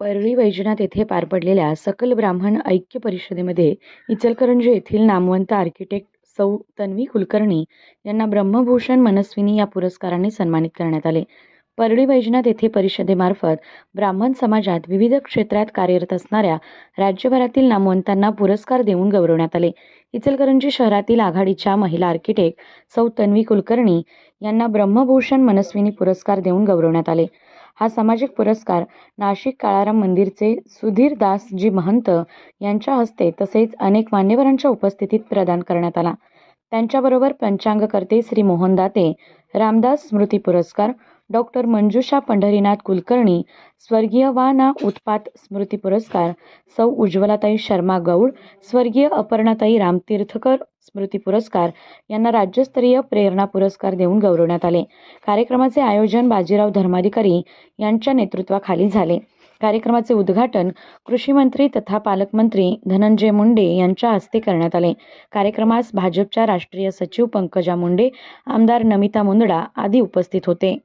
परळी वैजनाथ येथे पार पडलेल्या सकल ब्राह्मण ऐक्य परिषदेमध्ये इचलकरंजी येथील नामवंत आर्किटेक्ट सौ तन्वी कुलकर्णी यांना ब्रह्मभूषण मनस्विनी या पुरस्काराने सन्मानित करण्यात आले. परळी वैजनाथ येथे परिषदेमार्फत ब्राह्मण समाजात विविध क्षेत्रात कार्यरत असणाऱ्या राज्यभरातील नामवंतांना पुरस्कार देऊन गौरवण्यात आले. इचलकरंजी शहरातील आघाडीच्या महिला आर्किटेक्ट सौ तन्वी कुलकर्णी यांना ब्रह्मभूषण मनस्विनी पुरस्कार देऊन गौरवण्यात आले. हा सामाजिक पुरस्कार नाशिक काळाराम मंदिरचे सुधीर दासजी महंत यांच्या हस्ते तसेच अनेक मान्यवरांच्या उपस्थितीत प्रदान करण्यात आला. त्यांच्याबरोबर पंचांगकर्ते श्री मोहन दाते रामदास स्मृती पुरस्कार डॉक्टर मंजुषा पंढरीनाथ कुलकर्णी स्वर्गीय वा ना उत्पात स्मृती पुरस्कार सौ उज्ज्वलाताई शर्मा गौड स्वर्गीय अपर्णाताई रामतीर्थकर स्मृती पुरस्कार यांना राज्यस्तरीय प्रेरणा पुरस्कार देऊन गौरवण्यात आले. कार्यक्रमाचे आयोजन बाजीराव धर्माधिकारी यांच्या नेतृत्वाखाली झाले. कार्यक्रमाचे उद्घाटन कृषीमंत्री तथा पालकमंत्री धनंजय मुंडे यांच्या हस्ते करण्यात आले. कार्यक्रमास भाजपच्या राष्ट्रीय सचिव पंकजा मुंडे आमदार नमिता मुंदडा आदी उपस्थित होते.